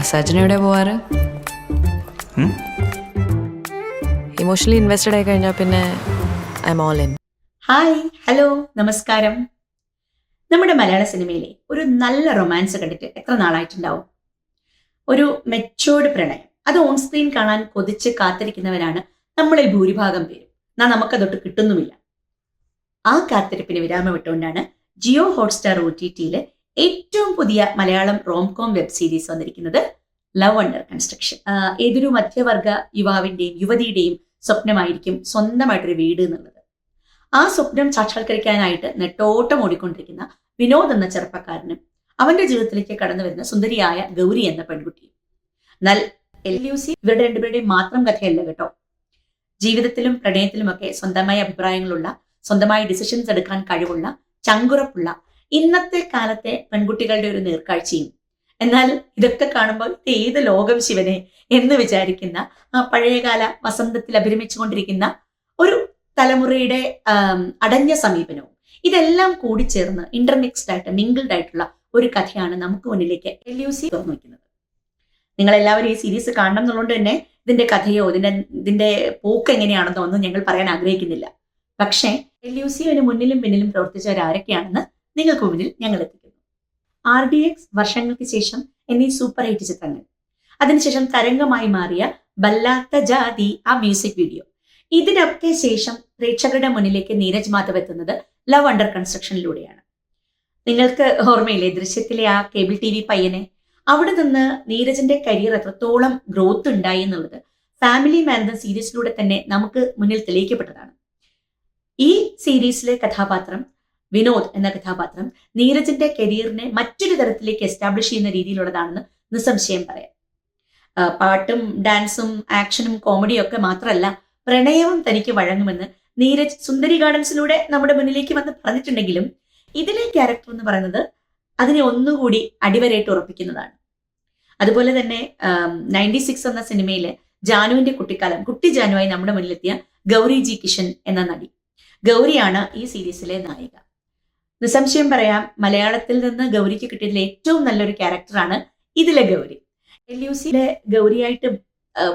മസാജിന് എവിടെ പോവാറ്? Emotionally invested ആയി കഴിഞ്ഞാൽ പിന്നെ I'm all in hi hello നമസ്കാരം. നമ്മുടെ മലയാള സിനിമയിലെ ഒരു നല്ല റൊമാൻസ് കണ്ടിട്ട് എത്ര നാളായിട്ടുണ്ടാവും? ഒരു മെച്ചോർഡ് പ്രണയം. അത് ഓൺ സ്ക്രീൻ കാണാൻ കൊതിച്ച് കാത്തിരിക്കുന്നവരാണ് നമ്മളിൽ ഭൂരിഭാഗം പേരും. എന്നാ നമുക്കതൊട്ട് കിട്ടുന്നുമില്ല. ആ കാത്തിരിപ്പിന് വിരാമം ഇട്ടുകൊണ്ടാണ് ജിയോ ഹോട്ട്സ്റ്റാർ ഒ ടി ടിയിലെ ഏറ്റവും പുതിയ മലയാളം റോംകോം വെബ് സീരീസ് വന്നിരിക്കുന്നത് ലവ് അണ്ടർ കൺസ്ട്രക്ഷൻ ഏതൊരു മധ്യവർഗ യുവാവിന്റെയും യുവതിയുടെയും സ്വപ്നമായിരിക്കും സ്വന്തമായിട്ടൊരു വീട് എന്നുള്ളത്. ആ സ്വപ്നം സാക്ഷാത്കരിക്കാനായിട്ട് നെട്ടോട്ടം ഓടിക്കൊണ്ടിരിക്കുന്ന വിനോദ് എന്ന ചെറുപ്പക്കാരനും അവന്റെ ജീവിതത്തിലേക്ക് കടന്നു വരുന്ന സുന്ദരിയായ ഗൗരി എന്ന പെൺകുട്ടിയും. എന്നാൽ എൽ യു സി ഇവരുടെ രണ്ടുപേരുടെയും മാത്രം കഥയല്ല കേട്ടോ. ജീവിതത്തിലും പ്രണയത്തിലുമൊക്കെ സ്വന്തമായ അഭിപ്രായങ്ങളുള്ള സ്വന്തമായി ഡിസിഷൻസ് എടുക്കാൻ കഴിവുള്ള ചങ്കുറപ്പുള്ള ഇന്നത്തെ കാലത്തെ പെൺകുട്ടികളുടെ ഒരു നേർക്കാഴ്ചയും. എന്നാൽ ഇതൊക്കെ കാണുമ്പോൾ ഇത് ഏത് ലോകം ശിവനെ എന്ന് വിചാരിക്കുന്ന ആ പഴയകാല വസന്തത്തിൽ അഭിരമിച്ചുകൊണ്ടിരിക്കുന്ന ഒരു തലമുറയുടെ അടഞ്ഞ സമീപനവും. ഇതെല്ലാം കൂടി ചേർന്ന് ഇന്റർമിക്സ്ഡ് ആയിട്ട് മിങ്കിൾഡ് ആയിട്ടുള്ള ഒരു കഥയാണ് നമുക്ക് മുന്നിലേക്ക് എൽ യു സി തുറന്നു വയ്ക്കുന്നത് നിങ്ങൾ എല്ലാവരും ഈ സീരീസ് കാണണം എന്നുള്ളതുകൊണ്ട് തന്നെ ഇതിന്റെ കഥയോ ഇതിന്റെ ഇതിന്റെ പോക്ക് എങ്ങനെയാണെന്നോ ഒന്നും ഞങ്ങൾ പറയാൻ ആഗ്രഹിക്കുന്നില്ല. പക്ഷേ എൽ യു സി മുന്നിലും പിന്നിലും പ്രവർത്തിച്ചവർ ആരൊക്കെയാണെന്ന് നിങ്ങൾക്ക് മുന്നിൽ ഞങ്ങൾ എത്തിക്കുന്നു. ആർ ഡി എക്സ് വർഷങ്ങൾക്ക് ശേഷം എന്നീ സൂപ്പർ ഹിറ്റ് ചിത്രങ്ങൾ. അതിനുശേഷം തരംഗമായി മാറിയ ബല്ലാത്ത ജാതി ആ മ്യൂസിക് വീഡിയോ ഇതിനൊക്കെ ശേഷം പ്രേക്ഷകരുടെ മുന്നിലേക്ക് നീരജ് മാധവ് എത്തുന്നത് ലവ് അണ്ടർ കൺസ്ട്രക്ഷനിലൂടെയാണ് നിങ്ങൾക്ക് ഓർമ്മയില്ലേ ദൃശ്യത്തിലെ ആ കേബിൾ ടി വി പയ്യനെ? അവിടെ നിന്ന് നീരജിന്റെ കരിയർ എത്രത്തോളം ഗ്രോത്ത് ഉണ്ടായി എന്നുള്ളത് ഫാമിലി മാൻ എന്ന സീരീസിലൂടെ തന്നെ നമുക്ക് മുന്നിൽ തെളിയിക്കപ്പെട്ടതാണ്. ഈ സീരീസിലെ കഥാപാത്രം വിനോദ് എന്ന കഥാപാത്രം നീരജിന്റെ കരിയറിനെ മറ്റൊരു തരത്തിലേക്ക് എസ്റ്റാബ്ലിഷ് ചെയ്യുന്ന രീതിയിലുള്ളതാണെന്ന് നിസ്സംശയം പറയാം. പാട്ടും ഡാൻസും ആക്ഷനും കോമഡിയും ഒക്കെ മാത്രമല്ല പ്രണയവും തനിക്ക് വഴങ്ങുമെന്ന് നീരജ് സുന്ദരി ഗാർഡൻസിലൂടെ നമ്മുടെ മുന്നിലേക്ക് വന്ന് പറഞ്ഞിട്ടുണ്ടെങ്കിലും ഇതിലെ ക്യാരക്ടർ എന്ന് പറയുന്നത് അതിനെ ഒന്നുകൂടി അടിവരയിട്ട് ഉറപ്പിക്കുന്നതാണ്. അതുപോലെ തന്നെ നയന്റി സിക്സ് എന്ന സിനിമയിലെ ജാനുവിന്റെ കുട്ടിക്കാലം കുട്ടി ജാനുവായി നമ്മുടെ മുന്നിലെത്തിയ ഗൗരി ജി കിഷൻ എന്ന നടി. ഗൗരിയാണ് ഈ സീരീസിലെ നായിക. നിസ്സംശയം പറയാം മലയാളത്തിൽ നിന്ന് ഗൗരിക്ക് കിട്ടിയതിൽ ഏറ്റവും നല്ലൊരു ക്യാരക്ടറാണ് ഇതിലെ ഗൗരി. എൽ യു സിയിലെ ഗൗരിയായിട്ട്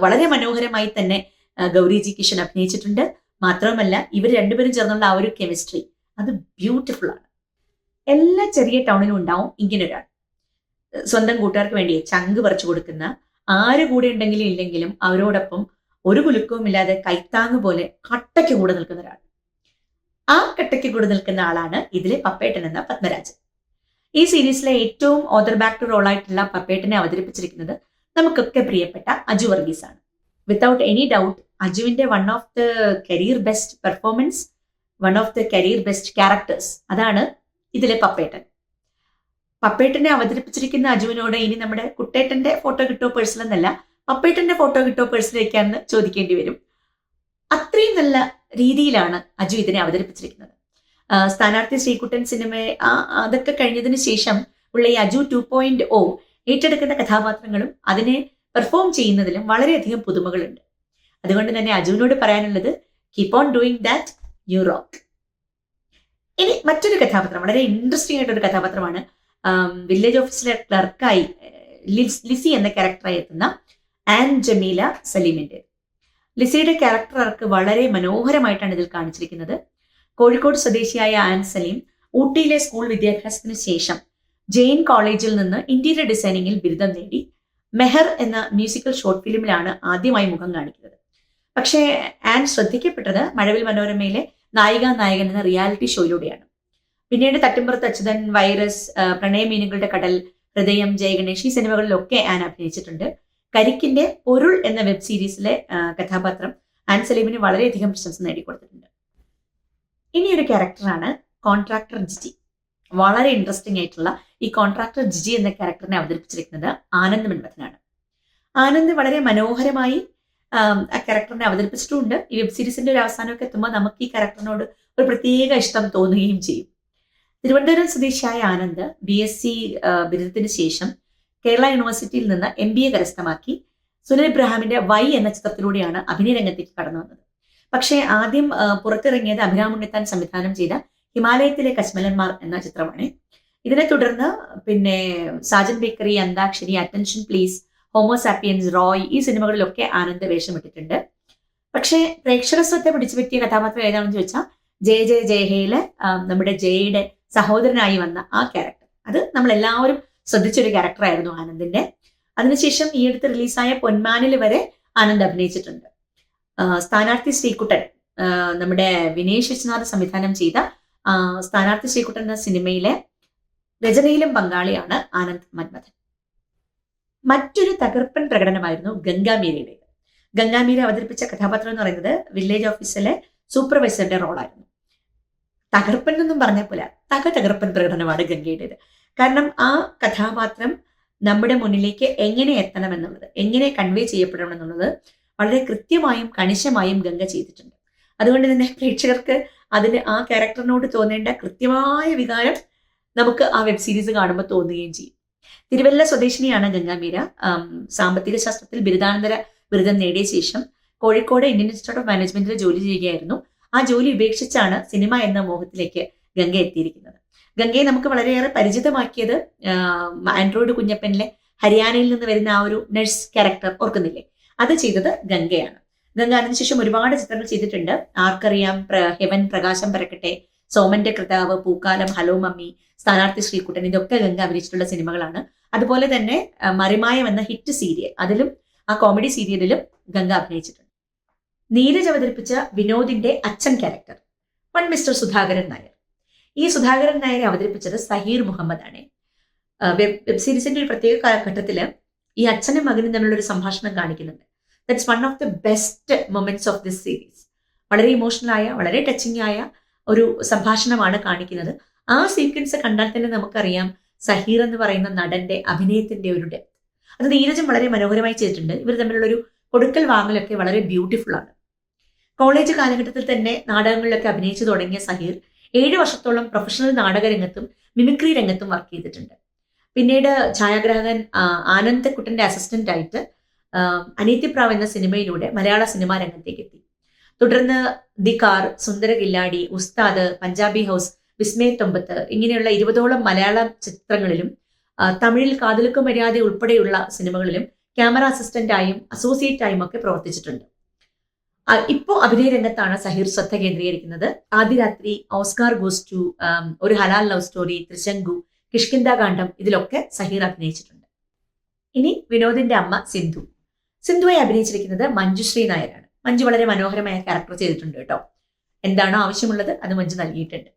വളരെ മനോഹരമായി തന്നെ ഗൗരി ജി കിഷൻ അഭിനയിച്ചിട്ടുണ്ട്. മാത്രവുമല്ല ഇവർ രണ്ടുപേരും ചേർന്നുള്ള ആ ഒരു കെമിസ്ട്രി അത് ബ്യൂട്ടിഫുൾ ആണ്. എല്ലാ ചെറിയ ടൗണിലും ഉണ്ടാവും ഇങ്ങനെ ഒരാൾ സ്വന്തം കൂട്ടുകാർക്ക് വേണ്ടി ചങ്ക് പറിച്ചു കൊടുക്കുന്ന ആര് കൂടെ ഉണ്ടെങ്കിലും ഇല്ലെങ്കിലും അവരോടൊപ്പം ഒരു കുലുക്കവും ഇല്ലാതെ കൈത്താങ് പോലെ കട്ടയ്ക്ക് കൂടെ നിൽക്കുന്ന ഒരാൾ ആ കട്ടയ്ക്ക് കൂടെ നിൽക്കുന്ന ആളാണ് ഇതിലെ പപ്പേട്ടൻ എന്ന പത്മരാജൻ. ഈ സീരീസിലെ ഏറ്റവും ഓദർ ബാക്ക് ടു റോളായിട്ടുള്ള പപ്പേട്ടനെ അവതരിപ്പിച്ചിരിക്കുന്നത് നമുക്കൊക്കെ പ്രിയപ്പെട്ട അജു വർഗീസ് ആണ് without any doubt അജുവിന്റെ one of the career best performance one of the career best characters അതാണ് ഇതിലെ പപ്പേട്ടൻ. പപ്പേട്ടനെ അവതരിപ്പിച്ചിരിക്കുന്ന അജുവിനോട് ഇനി നമ്മുടെ കുട്ടേട്ടന്റെ ഫോട്ടോ കിട്ടോ പേഴ്സൺ എന്നല്ല പപ്പേട്ടന്റെ ഫോട്ടോ കിട്ടോ പേഴ്സണിലേക്കാണെന്ന് ചോദിക്കേണ്ടി വരും. അത്രയും നല്ല രീതിയിലാണ് അജു ഇതിനെ അവതരിപ്പിച്ചിരിക്കുന്നത്. സ്ഥാനാർത്ഥി ശ്രീകുട്ടൻ സിനിമ ആ അതൊക്കെ കഴിഞ്ഞതിന് ശേഷം ഉള്ള ഈ അജു ടു പോയിന്റ് ഓ ഏറ്റെടുക്കുന്ന കഥാപാത്രങ്ങളും അതിനെ പെർഫോം ചെയ്യുന്നതിലും വളരെയധികം പുതുമകളുണ്ട്. അതുകൊണ്ട് തന്നെ അജുവിനോട് പറയാനുള്ളത് keep on doing that you rock ഇനി മറ്റൊരു കഥാപാത്രം വളരെ ഇൻട്രസ്റ്റിംഗ് ആയിട്ടൊരു കഥാപാത്രമാണ് വില്ലേജ് ഓഫീസിലെ ക്ലർക്കായി ലിസി എന്ന ക്യാരക്ടറായി എത്തുന്ന ആൻ ജമീല സലീമിന്റെ ലിസിയുടെ ക്യാരക്ടർ ആർക്ക് വളരെ മനോഹരമായിട്ടാണ് ഇതിൽ കാണിച്ചിരിക്കുന്നത്. കോഴിക്കോട് സ്വദേശിയായ ആൻ സലീം ഊട്ടിയിലെ സ്കൂൾ വിദ്യാഭ്യാസത്തിന് ശേഷം ജെയിൻ കോളേജിൽ നിന്ന് ഇന്റീരിയർ ഡിസൈനിങ്ങിൽ ബിരുദം നേടി. മെഹർ എന്ന മ്യൂസിക്കൽ ഷോർട്ട് ഫിലിമിലാണ് ആദ്യമായി മുഖം കാണിക്കുന്നത്. പക്ഷേ ആൻ ശ്രദ്ധിക്കപ്പെട്ടത് മഴവിൽ മനോരമയിലെ നായിക നായകൻ എന്ന റിയാലിറ്റി ഷോയിലൂടെയാണ് പിന്നീട് തട്ടിമ്പുറത്ത് അച്യുതൻ വൈറസ് പ്രണയമീനുകളുടെ കടൽ ഹൃദയം ജയഗണേഷ് ഈ സിനിമകളിലൊക്കെ ആൻ അഭിനയിച്ചിട്ടുണ്ട്. കരിക്കിന്റെ പൊരുൾ എന്ന വെബ് സീരീസിലെ കഥാപാത്രം ആൻ സലീമിന് വളരെയധികം പ്രശംസ നേടിക്കൊടുത്തിട്ടുണ്ട്. ഇനിയൊരു ക്യാരക്ടറാണ് കോൺട്രാക്ടർ ജിജി. വളരെ ഇൻട്രസ്റ്റിംഗ് ആയിട്ടുള്ള ഈ കോൺട്രാക്ടർ ജിജി എന്ന ക്യാരക്ടറിനെ അവതരിപ്പിച്ചിരിക്കുന്നത് ആനന്ദ് മൻമഥനാണ് ആനന്ദ് വളരെ മനോഹരമായി ആ ക്യാരക്ടറിനെ അവതരിപ്പിച്ചിട്ടുമുണ്ട് ഈ വെബ് സീരീസിന്റെ ഒരു അവസാനമൊക്കെ എത്തുമ്പോൾ നമുക്ക് ഈ ക്യാരക്ടറിനോട് ഒരു പ്രത്യേക ഇഷ്ടം തോന്നുകയും ചെയ്യും. തിരുവനന്തപുരം സ്വദേശിയായ ആനന്ദ് ബി എസ് സി ബിരുദത്തിന് ശേഷം കേരള യൂണിവേഴ്സിറ്റിയിൽ നിന്ന് എം ബി എ കരസ്ഥമാക്കി സുനിൽ ഇബ്രാഹിമിന്റെ വൈ എന്ന ചിത്രത്തിലൂടെയാണ് അഭിനയ രംഗത്തേക്ക് കടന്നു വന്നത്. പക്ഷേ ആദ്യം പുറത്തിറങ്ങിയത് അഭിരാം ഉണ്ണിത്താൻ സംവിധാനം ചെയ്ത ഹിമാലയത്തിലെ കശ്മലന്മാർ എന്ന ചിത്രമാണ്. ഇതിനെ തുടർന്ന് പിന്നെ Sajan bakery Antakshari attention please homo sapiens Roy ഈ സിനിമകളിലൊക്കെ ആനന്ദ് വേഷമിട്ടിട്ടുണ്ട് പക്ഷേ പ്രേക്ഷക ശ്രദ്ധ പിടിച്ചു പറ്റിയ കഥാപാത്രം ഏതാണെന്ന് ചോദിച്ചാൽ ജയ ജയ ജയഹയിലെ നമ്മുടെ ജയയുടെ സഹോദരനായി വന്ന ആ ക്യാരക്ടർ. അത് നമ്മൾ എല്ലാവരും ശ്രദ്ധിച്ചൊരു ക്യാരക്ടറായിരുന്നു ആനന്ദിന്റെ. അതിനുശേഷം ഈ അടുത്ത് റിലീസായ പൊന്മാനിൽ വരെ ആനന്ദ് അഭിനയിച്ചിട്ടുണ്ട്. സ്ഥാനാർത്ഥി ശ്രീകുട്ടൻ നമ്മുടെ വിനേഷ് വിശ്വനാഥ് സംവിധാനം ചെയ്ത സ്ഥാനാർത്ഥി ശ്രീകുട്ടൻ എന്ന സിനിമയിലെ രചനയിലും പങ്കാളിയാണ് ആനന്ദ് മന്മഥൻ. മറ്റൊരു തകർപ്പൻ പ്രകടനമായിരുന്നു ഗംഗാമീരയുടേത്. ഗംഗാമീര അവതരിപ്പിച്ച കഥാപാത്രം എന്ന് പറയുന്നത് വില്ലേജ് ഓഫീസിലെ സൂപ്പർവൈസറുടെ റോളായിരുന്നു. തകർപ്പൻ എന്നൊന്നും പറഞ്ഞ പോലെ തക തകർപ്പൻ പ്രകടനമാണ് ഗംഗയുടേത്. കാരണം ആ കഥാപാത്രം നമ്മുടെ മുന്നിലേക്ക് എങ്ങനെ എത്തണം എന്നുള്ളത് എങ്ങനെ കൺവേ ചെയ്യപ്പെടണം എന്നുള്ളത് വളരെ കൃത്യമായും കണിശമായും ഗംഗ ചെയ്തിട്ടുണ്ട്. അതുകൊണ്ട് തന്നെ പ്രേക്ഷകർക്ക് അതിന് ആ ക്യാരക്ടറിനോട് തോന്നേണ്ട കൃത്യമായ വികാരം നമുക്ക് ആ വെബ് സീരീസ് കാണുമ്പോൾ തോന്നുകയും ചെയ്യും. തിരുവല്ല സ്വദേശിനിയാണ് ഗംഗാമീര സാമ്പത്തിക ശാസ്ത്രത്തിൽ ബിരുദാനന്തര ബിരുദം നേടിയ ശേഷം കോഴിക്കോട് ഇന്ത്യൻ ഇൻസ്റ്റിറ്റ്യൂട്ട് ഓഫ് മാനേജ്മെന്റിൽ ജോലി ചെയ്യുകയായിരുന്നു. ആ ജോലി ഉപേക്ഷിച്ചാണ് സിനിമ എന്ന മോഹത്തിലേക്ക് ഗംഗ എത്തിയിരിക്കുന്നത്. ഗംഗയെ നമുക്ക് വളരെയേറെ പരിചിതമാക്കിയത് ആൻഡ്രോയിഡ് കുഞ്ഞപ്പനിലെ ഹരിയാനയിൽ നിന്ന് വരുന്ന ആ ഒരു നഴ്സ് ക്യാരക്ടർ ഓർക്കുന്നില്ലേ? അത് ചെയ്തത് ഗംഗയാണ്. ഗംഗ അതിനുശേഷം ഒരുപാട് ചിത്രങ്ങൾ ചെയ്തിട്ടുണ്ട്. ആർക്കറിയാം ഹെവൻ പ്രകാശം പരക്കട്ടെ സോമന്റെ കൃതാവ് പൂക്കാലം ഹലോ മമ്മി സ്ഥാനാർത്ഥി ശ്രീകുട്ടൻ ഇതൊക്കെ ഗംഗ അഭിനയിച്ചിട്ടുള്ള സിനിമകളാണ്. അതുപോലെ തന്നെ മറിമായം എന്ന ഹിറ്റ് സീരിയൽ അതിലും ആ കോമഡി സീരിയലിലും ഗംഗ അഭിനയിച്ചിട്ടുണ്ട്. നീരജ് അവതരിപ്പിച്ച വിനോദിന്റെ അച്ഛൻ character one mister Sudhakaran Nair. ഈ സുധാകരൻ നായരെ അവതരിപ്പിച്ചത് സഹീർ മുഹമ്മദ് ആണ് വെബ് വെബ് സീരീസിന്റെ ഒരു പ്രത്യേക കാലഘട്ടത്തിൽ ഈ അച്ഛനും മകനും തമ്മിലുള്ള ഒരു സംഭാഷണം കാണിക്കുന്നുണ്ട്. That's one of the best moments of this series വളരെ ഇമോഷണൽ ആയ വളരെ ടച്ചിങ് ആയ ഒരു സംഭാഷണമാണ് കാണിക്കുന്നത്. ആ സീക്വൻസ് കണ്ടാൽ തന്നെ നമുക്കറിയാം സഹീർ എന്ന് പറയുന്ന നടന്റെ അഭിനയത്തിന്റെ ഒരു ഡെപ്ത് അത് നീരജും വളരെ മനോഹരമായി ചെയ്തിട്ടുണ്ട്. ഇവർ തമ്മിലുള്ള ഒരു കൊടുക്കൽ വാങ്ങലൊക്കെ വളരെ ബ്യൂട്ടിഫുൾ ആണ്. കോളേജ് കാലഘട്ടത്തിൽ തന്നെ നാടകങ്ങളിലൊക്കെ അഭിനയിച്ചു തുടങ്ങിയ സഹീർ ഏഴ് വർഷത്തോളം പ്രൊഫഷണൽ നാടകരംഗത്തും മിമിക്രി രംഗത്തും വർക്ക് ചെയ്തിട്ടുണ്ട്. പിന്നീട് ഛായാഗ്രാഹകൻ ആനന്ദക്കുട്ടന്റെ അസിസ്റ്റന്റ് ആയിട്ട് അനീത്യപ്രാവ് എന്ന സിനിമയിലൂടെ മലയാള സിനിമാ രംഗത്തേക്ക് എത്തി. തുടർന്ന് ദി കാർ സുന്ദര കില്ലാടി ഉസ്താദ് പഞ്ചാബി ഹൗസ് വിസ്മയത്തൊമ്പത്ത് ഇങ്ങനെയുള്ള ഇരുപതോളം മലയാള ചിത്രങ്ങളിലും തമിഴിൽ കാതലുക്ക് മര്യാദ ഉൾപ്പെടെയുള്ള സിനിമകളിലും ക്യാമറ അസിസ്റ്റന്റായും അസോസിയേറ്റായും ഒക്കെ പ്രവർത്തിച്ചിട്ടുണ്ട്. ആ, ഇപ്പോ അഭിനയ രംഗത്താണ് സഹീർ ശ്രദ്ധ കേന്ദ്രീകരിക്കുന്നത്. ആദ്യ രാത്രി ഓസ്കാർ ഗോസ് ടു ഒരു ഹലാൽ ലവ് സ്റ്റോറി ത്രിശങ്കു കിഷ്കിന്ദ കാണ്ഡം ഇതിലൊക്കെ സഹീർ അഭിനയിച്ചിട്ടുണ്ട്. ഇനി വിനോദിന്റെ അമ്മ സിന്ധു. സിന്ധുവായി അഭിനയിച്ചിരിക്കുന്നത് മഞ്ജുശ്രീ നായരാണ്. മഞ്ജു വളരെ മനോഹരമായ ക്യാരക്ടർ ചെയ്തിട്ടുണ്ട് കേട്ടോ. എന്താണോ ആവശ്യമുള്ളത് അത് മഞ്ജു നൽകിയിട്ടുണ്ട്.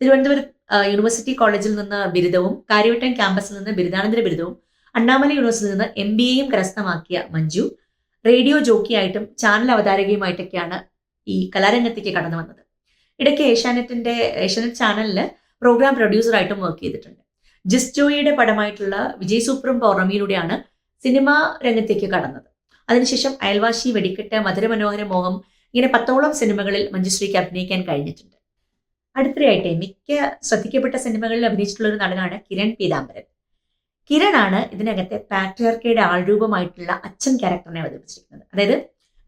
തിരുവനന്തപുരം യൂണിവേഴ്സിറ്റി കോളേജിൽ നിന്ന് ബിരുദവും കാര്യവട്ടം ക്യാമ്പസിൽ നിന്ന് ബിരുദാനന്തര ബിരുദവും അണ്ണാമല യൂണിവേഴ്സിറ്റിയിൽ നിന്ന് എം ബി എയും കരസ്ഥമാക്കിയ മഞ്ജു റേഡിയോ ജോക്കിയായിട്ടും ചാനൽ അവതാരകയുമായിട്ടൊക്കെയാണ് ഈ കലാരംഗത്തേക്ക് കടന്നു വന്നത്. ഇടയ്ക്ക് ഏഷ്യാനെറ്റിന്റെ ഏഷ്യാനെറ്റ് ചാനലിൽ പ്രോഗ്രാം പ്രൊഡ്യൂസറായിട്ടും വർക്ക് ചെയ്തിട്ടുണ്ട്. ജിസ് ജോയിയുടെ പടമായിട്ടുള്ള വിജയ് സൂപ്രം പൗർണമിയിലൂടെയാണ് സിനിമാ രംഗത്തേക്ക് കടന്നത്. അതിനുശേഷം അയൽവാശി വെടിക്കെട്ട് മധുരമനോഹര മോഹം ഇങ്ങനെ പത്തോളം സിനിമകളിൽ മഞ്ജുശ്രീക്ക് അഭിനയിക്കാൻ കഴിഞ്ഞിട്ടുണ്ട്. അടുത്തിടെയായിട്ട് മിക്ക ശ്രദ്ധിക്കപ്പെട്ട സിനിമകളിൽ അഭിനയിച്ചിട്ടുള്ള ഒരു നടനാണ് കിരൺ പീതാംബരൻ. കിരണാണ് ഇതിനകത്തെ പാട്രിയാർക്കയുടെ ആൾരൂപമായിട്ടുള്ള അച്ഛൻ ക്യാരക്ടറിനെ അവതരിപ്പിച്ചിരിക്കുന്നത്. അതായത്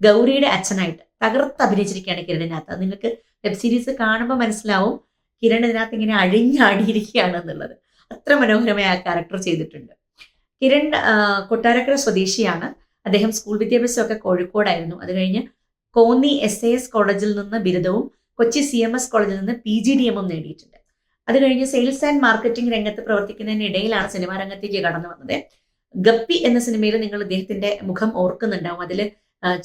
ഗൗരിയുടെ അച്ഛനായിട്ട് തകർത്ത് അഭിനയിച്ചിരിക്കുകയാണ് കിരണിനകത്ത്. നിങ്ങൾക്ക് വെബ് സീരീസ് കാണുമ്പോൾ മനസ്സിലാവും കിരൺ ഇതിനകത്ത് ഇങ്ങനെ അഴിഞ്ഞാടിയിരിക്കുകയാണ് എന്നുള്ളത്. അത്ര മനോഹരമായ ആ ക്യാരക്ടർ ചെയ്തിട്ടുണ്ട്. കിരൺ കൊട്ടാരക്കര സ്വദേശിയാണ്. അദ്ദേഹം സ്കൂൾ വിദ്യാഭ്യാസമൊക്കെ കോഴിക്കോടായിരുന്നു. അത് കഴിഞ്ഞ് കോന്നി എസ് എ എസ് കോളേജിൽ നിന്ന് ബിരുദവും കൊച്ചി സി എം എസ് കോളേജിൽ നിന്ന് പി ജി ഡി എമ്മും നേടിയിട്ടുണ്ട്. അത് കഴിഞ്ഞ് സെയിൽസ് ആൻഡ് മാർക്കറ്റിംഗ് രംഗത്ത് പ്രവർത്തിക്കുന്നതിനിടയിലാണ് സിനിമാ രംഗത്തേക്ക് കടന്നു വന്നത്. ഗപ്പി എന്ന സിനിമയിൽ നിങ്ങൾ ഇദ്ദേഹത്തിന്റെ മുഖം ഓർക്കുന്നുണ്ടാവും. അതിൽ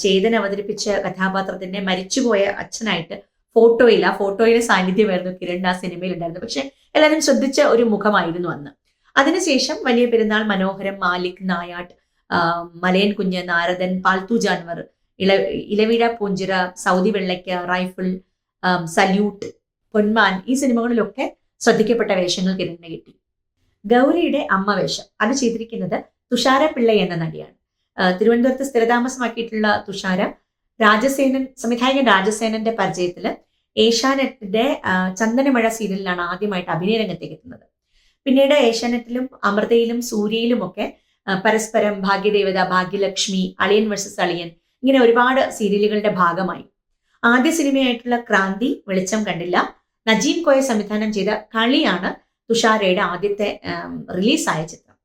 ചേതൻ അവതരിപ്പിച്ച കഥാപാത്രത്തിന്റെ മരിച്ചുപോയ അച്ഛനായിട്ട് ഫോട്ടോയിൽ ആ ഫോട്ടോയിലെ സാന്നിധ്യമായിരുന്നു കിരൺ ആ സിനിമയിൽ ഉണ്ടായിരുന്നത്. പക്ഷെ എല്ലാവരും ശ്രദ്ധിച്ച ഒരു മുഖമായിരുന്നു അന്ന്. അതിനുശേഷം വലിയ പെരുന്നാൾ മനോഹരം Malik Nayattu Malayankunju Naradan Palthu Janwar Ila Veezha Poonchira Saudi Vellakka rifle salute Ponman ഈ സിനിമകളിലൊക്കെ ശ്രദ്ധിക്കപ്പെട്ട വേഷങ്ങൾക്ക് ഇതിന് കിട്ടി. ഗൗരിയുടെ അമ്മ വേഷം. അത് ചെയ്തിരിക്കുന്നത് തുഷാര പിള്ള എന്ന നടിയാണ്. തിരുവനന്തപുരത്ത് സ്ഥിരതാമസമാക്കിയിട്ടുള്ള തുഷാര രാജസേനൻ സംവിധായകൻ രാജസേനന്റെ പരിചയത്തിൽ ഏഷ്യാനെറ്റിന്റെ ചന്ദനമഴ സീരിയലിലാണ് ആദ്യമായിട്ട് അഭിനയ രംഗത്തേക്ക് എത്തുന്നത്. പിന്നീട് ഏഷ്യാനെറ്റിലും അമൃതയിലും സൂര്യയിലും ഒക്കെ പരസ്പരം ഭാഗ്യദേവത ഭാഗ്യലക്ഷ്മി അളിയൻ വേഴ്സസ് അളിയൻ ഇങ്ങനെ ഒരുപാട് സീരിയലുകളുടെ ഭാഗമായി. ആദ്യ സിനിമയായിട്ടുള്ള ക്രാന്തി വെളിച്ചം കണ്ടില്ല. നജീം കോയ സംവിധാനം ചെയ്ത കളിയാണ് തുഷാരയുടെ ആദ്യത്തെ റിലീസായ ചിത്രം.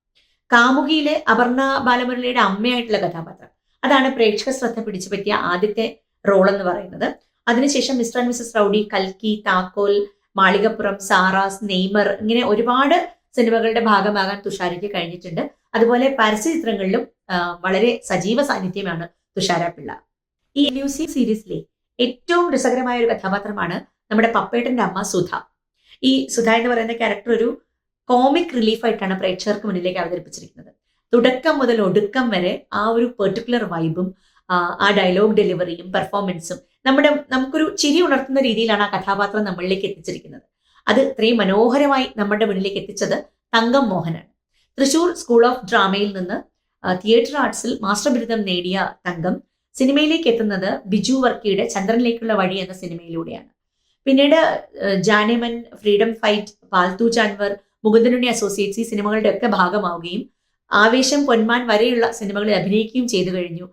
കാമുകിയിലെ അപർണ ബാലമുരളിയുടെ അമ്മയായിട്ടുള്ള കഥാപാത്രം. അതാണ് പ്രേക്ഷക ശ്രദ്ധ പിടിച്ചു പറ്റിയ ആദ്യത്തെ റോൾ എന്ന് പറയുന്നത്. അതിനുശേഷം മിസ്റ്റർ ആൻഡ് മിസസ് റൌഡി കൽക്കി താക്കോൽ മാളികപ്പുറം സാറാസ് നെയ്മർ ഇങ്ങനെ ഒരുപാട് സിനിമകളുടെ ഭാഗമാകാൻ തുഷാരയ്ക്ക് കഴിഞ്ഞിട്ടുണ്ട്. അതുപോലെ പരസ്യ ചിത്രങ്ങളിലും വളരെ സജീവ സാന്നിധ്യമാണ് തുഷാര പിള്ള. ഈ മ്യൂസിയം സീരീസിലെ ഏറ്റവും രസകരമായ ഒരു കഥാപാത്രമാണ് നമ്മുടെ പപ്പേട്ടന്റെ അമ്മ സുധ. ഈ സുധ എന്ന് പറയുന്ന ക്യാരക്ടർ ഒരു കോമിക് റിലീഫായിട്ടാണ് പ്രേക്ഷകർക്ക് മുന്നിലേക്ക് അവതരിപ്പിച്ചിരിക്കുന്നത്. തുടക്കം മുതൽ ഒടുക്കം വരെ ആ ഒരു പെർട്ടിക്കുലർ വൈബും ആ ഡയലോഗ് ഡെലിവറിയും പെർഫോമൻസും നമ്മുടെ നമുക്കൊരു ചിരി ഉണർത്തുന്ന രീതിയിലാണ് ആ കഥാപാത്രം നമ്മളിലേക്ക് എത്തിച്ചിരിക്കുന്നത്. അത് ഇത്രയും മനോഹരമായി നമ്മുടെ മുന്നിലേക്ക് എത്തിച്ചത് തങ്കം മോഹനാണ്. തൃശൂർ സ്കൂൾ ഓഫ് ഡ്രാമയിൽ നിന്ന് തിയേറ്റർ ആർട്സിൽ മാസ്റ്റർ ബിരുദം നേടിയ തങ്കം സിനിമയിലേക്ക് എത്തുന്നത് ബിജു വർക്കിയുടെ ചന്ദ്രനിലേക്കുള്ള വഴി എന്ന സിനിമയിലൂടെയാണ്. പിന്നീട് Janeman freedom fight Palthu Janwar Mukundanunni associates ഈ സിനിമകളുടെ ഒക്കെ ഭാഗമാവുകയും ആവേശം പൊന്മാൻ വരെയുള്ള സിനിമകളിൽ അഭിനയിക്കുകയും ചെയ്തു കഴിഞ്ഞു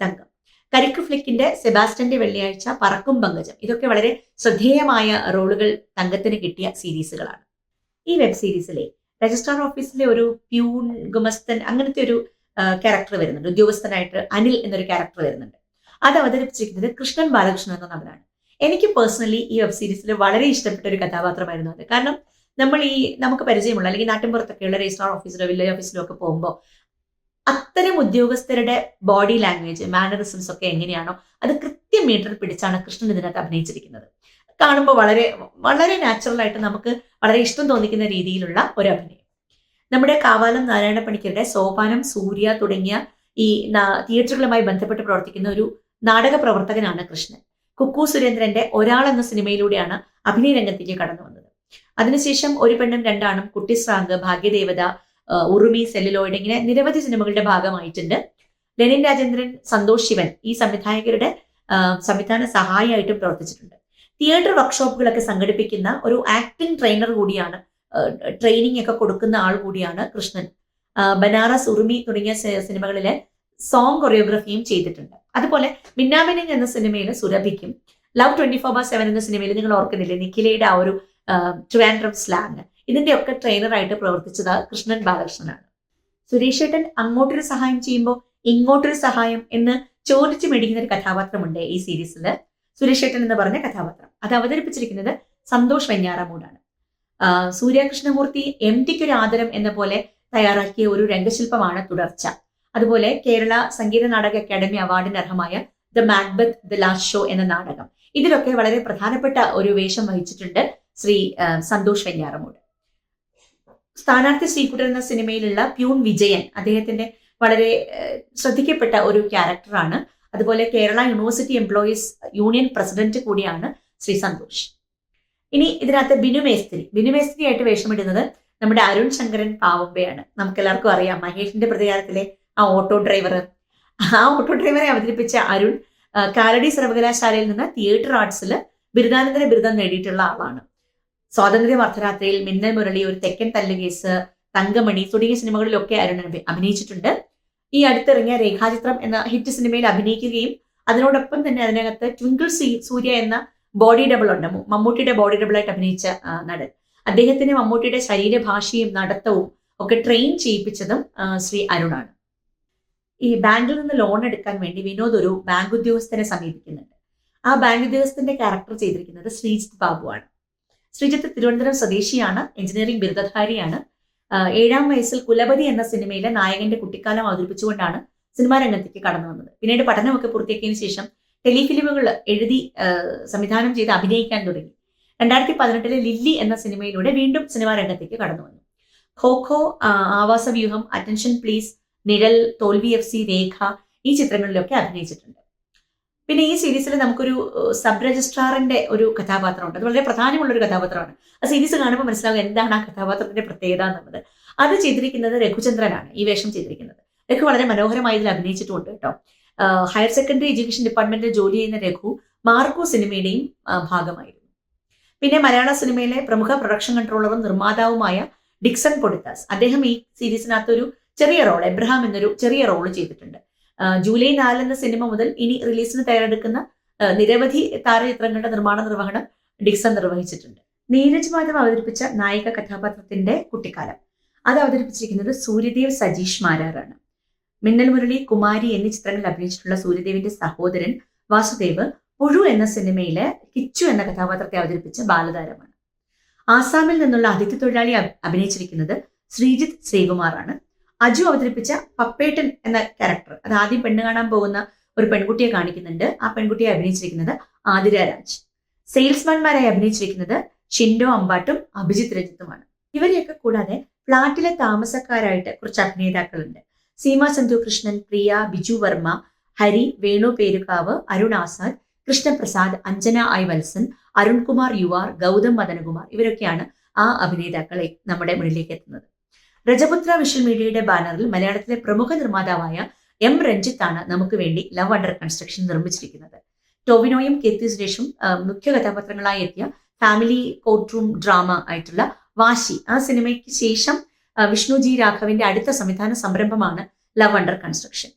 തങ്കം. കരിക്ക് ഫ്ലിക്കിന്റെ സെബാസ്റ്റന്റെ വെള്ളിയാഴ്ച പറക്കും പങ്കജം. ഇതൊക്കെ വളരെ ശ്രദ്ധേയമായ റോളുകൾ തങ്കത്തിന് കിട്ടിയ സീരീസുകളാണ്. ഈ വെബ് സീരീസിലെ രജിസ്ട്രാർ ഓഫീസിലെ ഒരു പ്യൂൺ ഗുമസ്തൻ അങ്ങനത്തെ ഒരു ക്യാരക്ടർ വരുന്നുണ്ട്. ഉദ്യോഗസ്ഥനായിട്ട് അനിൽ എന്നൊരു ക്യാരക്ടർ വരുന്നുണ്ട്. അത് അവതരിപ്പിച്ചിരിക്കുന്നത് കൃഷ്ണൻ ബാലകൃഷ്ണൻ എന്ന നടനാണ്. എനിക്ക് പേഴ്സണലി ഈ വെബ് സീരീസിൽ വളരെ ഇഷ്ടപ്പെട്ട ഒരു കഥാപാത്രമായിരുന്നു അത്. കാരണം നമ്മൾ ഈ നമുക്ക് പരിചയമുള്ള അല്ലെങ്കിൽ നാട്ടിൻപുറത്തൊക്കെയുള്ള രജിസ്ട്രാർ ഓഫീസിലോ വില്ലേജ് ഓഫീസിലോ ഒക്കെ പോകുമ്പോൾ അത്തരം ഉദ്യോഗസ്ഥരുടെ ബോഡി ലാംഗ്വേജ് മാനറിസംസ് ഒക്കെ എങ്ങനെയാണോ അത് കൃത്യം മീറ്റർ പിടിച്ചാണ് കൃഷ്ണൻ ഇതിനകത്ത് അഭിനയിച്ചിരിക്കുന്നത്. കാണുമ്പോൾ വളരെ വളരെ നാച്ചുറൽ ആയിട്ട് നമുക്ക് വളരെ ഇഷ്ടം തോന്നിക്കുന്ന രീതിയിലുള്ള ഒരു അഭിനയം. നമ്മുടെ കാവാലം നാരായണ പണിക്കരുടെ സോപാനം സൂര്യ തുടങ്ങിയ ഈ തിയേറ്ററുകളുമായി ബന്ധപ്പെട്ട് പ്രവർത്തിക്കുന്ന ഒരു നാടക പ്രവർത്തകനാണ് കൃഷ്ണൻ. കുക്കു സുരേന്ദ്രന്റെ ഒരാൾ എന്ന സിനിമയിലൂടെയാണ് അഭിനയ രംഗത്തേക്ക് കടന്നു വന്നത്. അതിനുശേഷം ഒരു പെണ്ണും രണ്ടാണും കുട്ടിസ്രാങ്ക് ഭാഗ്യദേവത ഉറുമി സെല്ലുലോയിഡ് ഇങ്ങനെ നിരവധി സിനിമകളുടെ ഭാഗമായിട്ടുണ്ട്. ലെനിൻ രാജേന്ദ്രൻ സന്തോഷ് ശിവൻ ഈ സംവിധായകരുടെ സംവിധാന സഹായിയായിട്ടും പ്രവർത്തിച്ചിട്ടുണ്ട്. തിയേറ്റർ വർക്ക്ഷോപ്പുകളൊക്കെ സംഘടിപ്പിക്കുന്ന ഒരു ആക്ടിംഗ് ട്രെയിനർ കൂടിയാണ് ട്രെയിനിങ് ഒക്കെ കൊടുക്കുന്ന ആൾ കൂടിയാണ് കൃഷ്ണൻ. ബനാറസ് ഉറുമി തുടങ്ങിയ സിനിമകളിലെ സോങ് കൊറിയോഗ്രഫിയും ചെയ്തിട്ടുണ്ട്. അതുപോലെ മിന്നാമിനിങ് എന്ന സിനിമയിൽ സുരഭിക്കും. Love twenty four bar seven എന്ന സിനിമയിൽ നിങ്ങൾ ഓർക്കുന്നില്ലേ? നിഖിലയുടെ ആ ഒരു ട്രിവാൻഡ്രം സ്ലാങ് ഇതിന്റെയൊക്കെ ട്രെയിനറായിട്ട് പ്രവർത്തിച്ചത് കൃഷ്ണൻ ബാലകൃഷ്ണനാണ്. സുരേഷ് ഏട്ടൻ അങ്ങോട്ടൊരു സഹായം ചെയ്യുമ്പോൾ ഇങ്ങോട്ടൊരു സഹായം എന്ന് ചോദിച്ചു മേടിക്കുന്ന ഒരു കഥാപാത്രമുണ്ട് ഈ സീരീസിൽ സുരേഷ് ഏട്ടൻ എന്ന് പറഞ്ഞ കഥാപാത്രം. അത് അവതരിപ്പിച്ചിരിക്കുന്നത് സന്തോഷ് വെഞ്ഞാറമൂടാണ്. സൂര്യകൃഷ്ണമൂർത്തി എം ടിക്കൊരു ആദരം എന്ന പോലെ തയ്യാറാക്കിയ ഒരു രംഗശില്പമാണ് തുടർച്ച. അതുപോലെ കേരള സംഗീത നാടക അക്കാദമി അവാർഡിന് അർഹമായ the Macbeth the last show എന്ന നാടകം. ഇതിലൊക്കെ വളരെ പ്രധാനപ്പെട്ട ഒരു വേഷം വഹിച്ചിട്ടുണ്ട് ശ്രീ സന്തോഷ് വെഞ്ഞാറമൂട്. സ്ഥാനാർത്ഥി ശ്രീകുട്ടൻ എന്ന സിനിമയിലുള്ള പ്യൂൺ വിജയൻ അദ്ദേഹത്തിന്റെ വളരെ ശ്രദ്ധിക്കപ്പെട്ട ഒരു ക്യാരക്ടറാണ് അതുപോലെ Kerala university employees union president കൂടിയാണ് ശ്രീ സന്തോഷ്. ഇനി ഇതിനകത്ത് ബിനുമേസ്ത്രി ബിനുമേസ്ത്രി ആയിട്ട് വേഷമിടുന്നത് നമ്മുടെ അരുൺ ശങ്കരൻ പാവമ്പയാണ് നമുക്കെല്ലാവർക്കും അറിയാം മഹേഷിന്റെ പ്രതികാരത്തിലെ ആ ഓട്ടോ ഡ്രൈവർ. ആ ഓട്ടോ ഡ്രൈവറെ അവതരിപ്പിച്ച അരുൺ കാലടി സർവകലാശാലയിൽ നിന്ന് തിയേറ്റർ ആർട്സിൽ ബിരുദാനന്തര ബിരുദം നേടിയിട്ടുള്ള ആളാണ്. സ്വാതന്ത്ര്യം അർദ്ധരാത്രിയിൽ മിന്നൽ മുരളി ഒരു തെക്കൻ തല്ലുകേസ് തങ്കമണി തുടങ്ങിയ സിനിമകളിലൊക്കെ അരുൺ അഭിനയിച്ചിട്ടുണ്ട്. ഈ അടുത്തിറങ്ങിയ രേഖാചിത്രം എന്ന ഹിറ്റ് സിനിമയിൽ അഭിനയിക്കുകയും അതിനോടൊപ്പം തന്നെ അതിനകത്ത് ട്വിങ്കിൾ സൂര്യ എന്ന ബോഡി ഡബിൾ ഉണ്ട്. മമ്മൂട്ടിയുടെ ബോഡി ഡബിൾ ആയിട്ട് അഭിനയിച്ച നടൻ. അദ്ദേഹത്തിന് മമ്മൂട്ടിയുടെ ശരീരഭാഷയും നടത്തവും ഒക്കെ ട്രെയിൻ ചെയ്യിപ്പിച്ചതും ശ്രീ അരുണാണ്. ഈ ബാങ്കിൽ നിന്ന് ലോൺ എടുക്കാൻ വേണ്ടി വിനോദ് ഒരു ബാങ്ക് ഉദ്യോഗസ്ഥനെ സമീപിക്കുന്നുണ്ട്. ആ ബാങ്ക് ഉദ്യോഗസ്ഥന്റെ ക്യാരക്ടർ ചെയ്തിരിക്കുന്നത് ശ്രീജിത്ത് ബാബുവാണ് ശ്രീജിത്ത് തിരുവനന്തപുരം സ്വദേശിയാണ് എഞ്ചിനീയറിംഗ് ബിരുദധാരിയാണ്. ഏഴാം വയസ്സിൽ കുലപതി എന്ന സിനിമയിലെ നായകന്റെ കുട്ടിക്കാലം അവതരിപ്പിച്ചുകൊണ്ടാണ് സിനിമാ രംഗത്തേക്ക് കടന്നു വന്നത്. പിന്നീട് പഠനമൊക്കെ പൂർത്തിയാക്കിയതിനു ശേഷം ടെലിഫിലിമുകൾ എഴുതി സംവിധാനം ചെയ്ത് അഭിനയിക്കാൻ തുടങ്ങി. രണ്ടായിരത്തി പതിനെട്ടിലെ ലില്ലി എന്ന സിനിമയിലൂടെ വീണ്ടും സിനിമാ രംഗത്തേക്ക് കടന്നു വന്നു. ഖോഖോ ആവാസ ആവാസവ്യൂഹം അറ്റൻഷൻ പ്ലീസ് നിഴൽ തോൽവി എഫ് സി രേഖ ഈ ചിത്രങ്ങളിലൊക്കെ അഭിനയിച്ചിട്ടുണ്ട്. പിന്നെ ഈ സീരീസിൽ നമുക്കൊരു സബ് രജിസ്ട്രാറിന്റെ ഒരു കഥാപാത്രമുണ്ട്. അത് വളരെ പ്രധാനമുള്ള ഒരു കഥാപാത്രമാണ്. ആ സീരീസ് കാണുമ്പോൾ മനസ്സിലാവും എന്താണ് ആ കഥാപാത്രത്തിന്റെ പ്രത്യേകത എന്നുള്ളത്. അത് ചെയ്തിരിക്കുന്നത് രഘുചന്ദ്രനാണ്. ഈ വേഷം ചെയ്തിരിക്കുന്നത്. രഘു വളരെ മനോഹരമായി ഇതിൽ അഭിനയിച്ചിട്ടുണ്ട് കേട്ടോ. ഹയർ സെക്കൻഡറി എഡ്യൂക്കേഷൻ ഡിപ്പാർട്ട്മെന്റിൽ ജോലി ചെയ്യുന്ന രഘു മാർക്കോ സിനിമയുടെയും ഭാഗമായിരുന്നു. പിന്നെ മലയാള സിനിമയിലെ പ്രമുഖ പ്രൊഡക്ഷൻ കൺട്രോളറും നിർമ്മാതാവുമായ ഡിക്സൺ പൊടിത്താസ്. അദ്ദേഹം ഈ സീരീസിനകത്ത് ഒരു ചെറിയ റോൾ എബ്രഹാം എന്നൊരു ചെറിയ റോൾ ചെയ്തിട്ടുണ്ട്. ജൂലൈ നാല് എന്ന സിനിമ മുതൽ ഇനി റിലീസിന് തയ്യാറെടുക്കുന്ന നിരവധി താരചിത്രങ്ങളുടെ നിർമ്മാണ നിർവഹണം ഡിക്സൺ നിർവഹിച്ചിട്ടുണ്ട്. നീരജ് മാധവ് അവതരിപ്പിച്ച നായിക കഥാപാത്രത്തിന്റെ കുട്ടിക്കാലം. അത് അവതരിപ്പിച്ചിരിക്കുന്നത് സൂര്യദേവ് സജീഷ് മാരാറാണ്. മിന്നൽ മുരളി കുമാരി എന്നീ ചിത്രങ്ങളിൽ അഭിനയിച്ചിട്ടുള്ള സൂര്യദേവിന്റെ സഹോദരൻ വാസുദേവ് പുഴു എന്ന സിനിമയിലെ കിച്ചു എന്ന കഥാപാത്രത്തെ അവതരിപ്പിച്ച ബാലതാരമാണ്. ആസാമിൽ നിന്നുള്ള അതിഥി തൊഴിലാളി അഭിനയിച്ചിരിക്കുന്നത് ശ്രീജിത്ത് ശ്രീകുമാറാണ്. അജു അവതരിപ്പിച്ച പപ്പേട്ടൻ എന്ന ക്യാരക്ടർ. അത് ആദ്യം പെണ്ണ് കാണാൻ പോകുന്ന ഒരു പെൺകുട്ടിയെ കാണിക്കുന്നുണ്ട്. ആ പെൺകുട്ടിയെ അഭിനയിച്ചിരിക്കുന്നത് ആതിര രാജ്. സെയിൽസ്മാൻമാരായി അഭിനയിച്ചിരിക്കുന്നത് ഷിൻഡോ അമ്പാട്ടും അഭിജിത് രഞ്ജിത്തുമാണ്. ഇവരെയൊക്കെ കൂടാതെ ഫ്ളാറ്റിലെ താമസക്കാരായിട്ട് കുറച്ച് അഭിനേതാക്കളുണ്ട്. സീമ സന്ധു കൃഷ്ണൻ പ്രിയ ബിജു വർമ്മ ഹരി വേണു പേരുകാവ് അരുൺ ആസാദ് കൃഷ്ണപ്രസാദ് അഞ്ജന ഐ വത്സൻ അരുൺകുമാർ യുവാർ ഗൗതം മദനകുമാർ ഇവരൊക്കെയാണ് ആ അഭിനേതാക്കളെ നമ്മുടെ മുന്നിലേക്ക് എത്തുന്നത്. രജപുത്ര വിഷൽ മീഡിയയുടെ ബാനറിൽ മലയാളത്തിലെ പ്രമുഖ നിർമ്മാതാവായ എം രഞ്ജിത്താണ് നമുക്ക് വേണ്ടി ലവ് അണ്ടർ കൺസ്ട്രക്ഷൻ നിർമ്മിച്ചിരിക്കുന്നത്. ടോവിനോയും കീർത്തി സുരേഷും മുഖ്യ കഥാപാത്രങ്ങളായി എത്തിയ ഫാമിലി കോർട്ട് റൂം ഡ്രാമ ആയിട്ടുള്ള വാശി. ആ സിനിമയ്ക്ക് ശേഷം വിഷ്ണു ജി രാഘവിന്റെ അടുത്ത സംവിധാന സംരംഭമാണ് ലവ് അണ്ടർ കൺസ്ട്രക്ഷൻ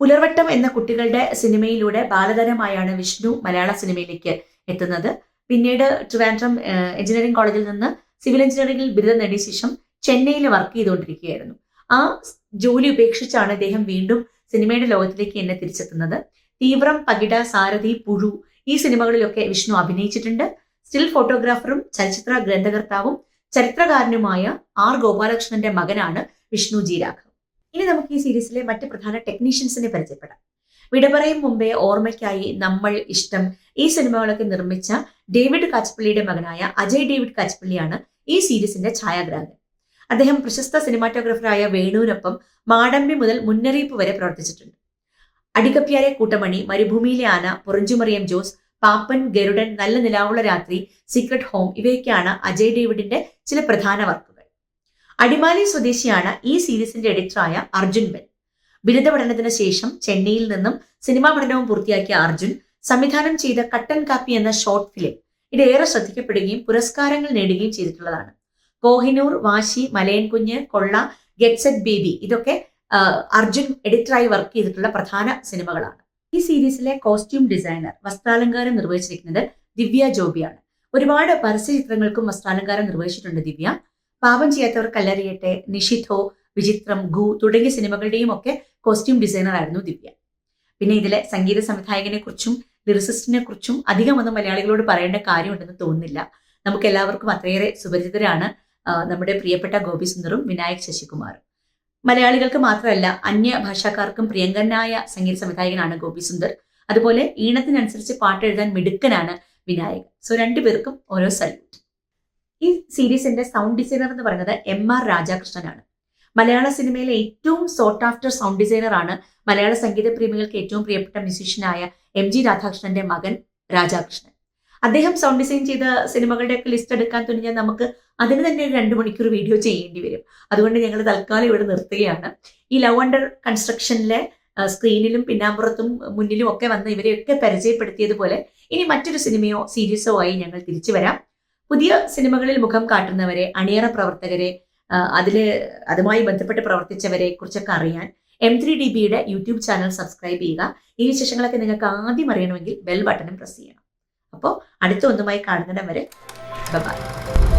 പുലർവട്ടം എന്ന കുട്ടികളുടെ സിനിമയിലൂടെ ബാലതരമായാണ് വിഷ്ണു മലയാള സിനിമയിലേക്ക് എത്തുന്നത്. പിന്നീട് ട്രിവാൻഡ്രം എഞ്ചിനീയറിംഗ് കോളേജിൽ നിന്ന് സിവിൽ എഞ്ചിനീയറിംഗിൽ ബിരുദം നേടിയ ശേഷം ചെന്നൈയിൽ വർക്ക് ചെയ്തുകൊണ്ടിരിക്കുകയായിരുന്നു. ആ ജോലി ഉപേക്ഷിച്ചാണ് അദ്ദേഹം വീണ്ടും സിനിമയുടെ ലോകത്തിലേക്ക് എന്നെ തിരിച്ചെത്തുന്നത്. തീവ്രം പകിട സാരഥി പുഴു ഈ സിനിമകളിലൊക്കെ വിഷ്ണു അഭിനയിച്ചിട്ടുണ്ട്. സ്റ്റിൽ ഫോട്ടോഗ്രാഫറും ചലച്ചിത്ര ഗ്രന്ഥകർത്താവും ചരിത്രകാരനുമായ ആർ ഗോപാലകൃഷ്ണന്റെ മകനാണ് വിഷ്ണു ജി രാഘവ് ഇനി നമുക്ക് ഈ സീരീസിലെ മറ്റ് പ്രധാന ടെക്നീഷ്യൻസിനെ പരിചയപ്പെടാം. വിടപറയും മുമ്പേ ഓർമ്മയ്ക്കായി നമ്മൾ ഇഷ്ടം ഈ സിനിമകളൊക്കെ നിർമ്മിച്ച ഡേവിഡ് കാച്ചപ്പള്ളിയുടെ മകനായ അജയ് ഡേവിഡ് കാച്ചപ്പള്ളിയാണ് ഈ സീരീസിന്റെ ഛായാഗ്രാഹകൻ. അദ്ദേഹം പ്രശസ്ത സിനിമാറ്റോഗ്രാഫറായ വേണുവിനൊപ്പം മാടമ്പി മുതൽ മുന്നറിയിപ്പ് വരെ പ്രവർത്തിച്ചിട്ടുണ്ട്. അടികപ്പ്യാരെ കൂട്ടമണി മരുഭൂമിയിലെ ആന പുറഞ്ചുമറിയം ജോസ് പാപ്പൻ ഗരുഡൻ നല്ല നിലാവുള്ള രാത്രി സീക്രട്ട് ഹോം ഇവയൊക്കെയാണ് അജയ് ഡേവിഡിന്റെ ചില പ്രധാന വർക്കുകൾ. അടിമാലി സ്വദേശിയാണ് ഈ സീരീസിന്റെ എഡിറ്ററായ അർജുൻ ബെൻ. ബിരുദ പഠനത്തിന് ശേഷം ചെന്നൈയിൽ നിന്നും സിനിമാ പഠനവും പൂർത്തിയാക്കിയ അർജുൻ സംവിധാനം ചെയ്ത കട്ടൻ കാപ്പി എന്ന ഷോർട്ട് ഫിലിം ഇത് ഏറെ ശ്രദ്ധിക്കപ്പെടുകയും പുരസ്കാരങ്ങൾ നേടുകയും ചെയ്തിട്ടുള്ളതാണ്. കോഹിനൂർ വാശി മലയൻ കുഞ്ഞ് കൊള്ള ഗെറ്റ്സെറ്റ് ബേബി ഇതൊക്കെ അർജുൻ എഡിറ്ററായി വർക്ക് ചെയ്തിട്ടുള്ള പ്രധാന സിനിമകളാണ്. ഈ സീരീസിലെ കോസ്റ്റ്യൂം ഡിസൈനർ വസ്ത്രാലങ്കാരം നിർവഹിച്ചിരിക്കുന്നത് ദിവ്യ ജോബിയാണ്. ഒരുപാട് പരസ്യ ചിത്രങ്ങൾക്കും വസ്ത്രാലങ്കാരം നിർവഹിച്ചിട്ടുണ്ട് ദിവ്യ. പാപം ചെയ്യാത്തവർ കല്ലറിയട്ടെ നിഷിഥോ വിചിത്രം ഗു തുടങ്ങിയ സിനിമകളുടെയും ഒക്കെ കോസ്റ്റ്യൂം ഡിസൈനർ ആയിരുന്നു ദിവ്യ. പിന്നെ ഇതിലെ സംഗീത സംവിധായകനെ കുറിച്ചും ലിറിസിസ്റ്റിനെ കുറിച്ചും അധികമൊന്നും മലയാളികളോട് പറയേണ്ട കാര്യമുണ്ടെന്ന് തോന്നുന്നില്ല. നമുക്ക് എല്ലാവർക്കും അത്രയേറെ സുപരിചിതരാണ് നമ്മുടെ പ്രിയപ്പെട്ട ഗോപിസുന്ദറും വിനായക് ശശികുമാറും. മലയാളികൾക്ക് മാത്രമല്ല അന്യ ഭാഷാക്കാർക്കും പ്രിയങ്കരനായ സംഗീത സംവിധായകനാണ് ഗോപിസുന്ദർ അതുപോലെ ഈണത്തിനനുസരിച്ച് പാട്ട് എഴുതാൻ മിടുക്കനാണ് വിനായക് സോ രണ്ടുപേർക്കും ഓരോ സല്യൂട്ട് ഈ സീരീസിന്റെ സൗണ്ട് ഡിസൈനർ എന്ന് പറയുന്നത് എം ആർ രാധാകൃഷ്ണനാണ് മലയാള സിനിമയിലെ ഏറ്റവും സോട്ട് ആഫ്റ്റർ സൗണ്ട് ഡിസൈനർ ആണ് മലയാള സംഗീത പ്രേമികൾക്ക് ഏറ്റവും പ്രിയപ്പെട്ട മ്യൂസീഷ്യനായ എം ജി രാധാകൃഷ്ണന്റെ മകൻ രാജാകൃഷ്ണൻ. അദ്ദേഹം സൗണ്ട് ഡിസൈൻ ചെയ്ത സിനിമകളുടെയൊക്കെ ലിസ്റ്റ് എടുക്കാൻ തുനിഞ്ഞാൽ നമുക്ക് അതിന് തന്നെ ഒരു രണ്ട് മണിക്കൂർ വീഡിയോ ചെയ്യേണ്ടി വരും. അതുകൊണ്ട് ഞങ്ങൾ തൽക്കാലം ഇവിടെ നിർത്തുകയാണ്. ഈ ലവ് അണ്ടർ കൺസ്ട്രക്ഷനിലെ സ്ക്രീനിലും പിന്നാമ്പുറത്തും മുന്നിലും ഒക്കെ വന്ന് ഇവരെയൊക്കെ പരിചയപ്പെടുത്തിയതുപോലെ ഇനി മറ്റൊരു സിനിമയോ സീരീസോ ആയി ഞങ്ങൾ തിരിച്ചു വരാം. പുതിയ സിനിമകളിൽ മുഖം കാട്ടുന്നവരെ അണിയറ പ്രവർത്തകരെ അതിൽ അതുമായി ബന്ധപ്പെട്ട് പ്രവർത്തിച്ചവരെ കുറിച്ചൊക്കെ അറിയാൻ എം ത്രീ ഡി ബിയുടെ യൂട്യൂബ് ചാനൽ സബ്സ്ക്രൈബ് ചെയ്യുക. ഈ വിശേഷങ്ങളൊക്കെ നിങ്ങൾക്ക് ആദ്യം അറിയണമെങ്കിൽ ബെൽ ബട്ടണും പ്രസ് ചെയ്യണം. അപ്പോൾ അടുത്ത ഒന്നുമായി കാണുന്നിടം വരെ ബൈ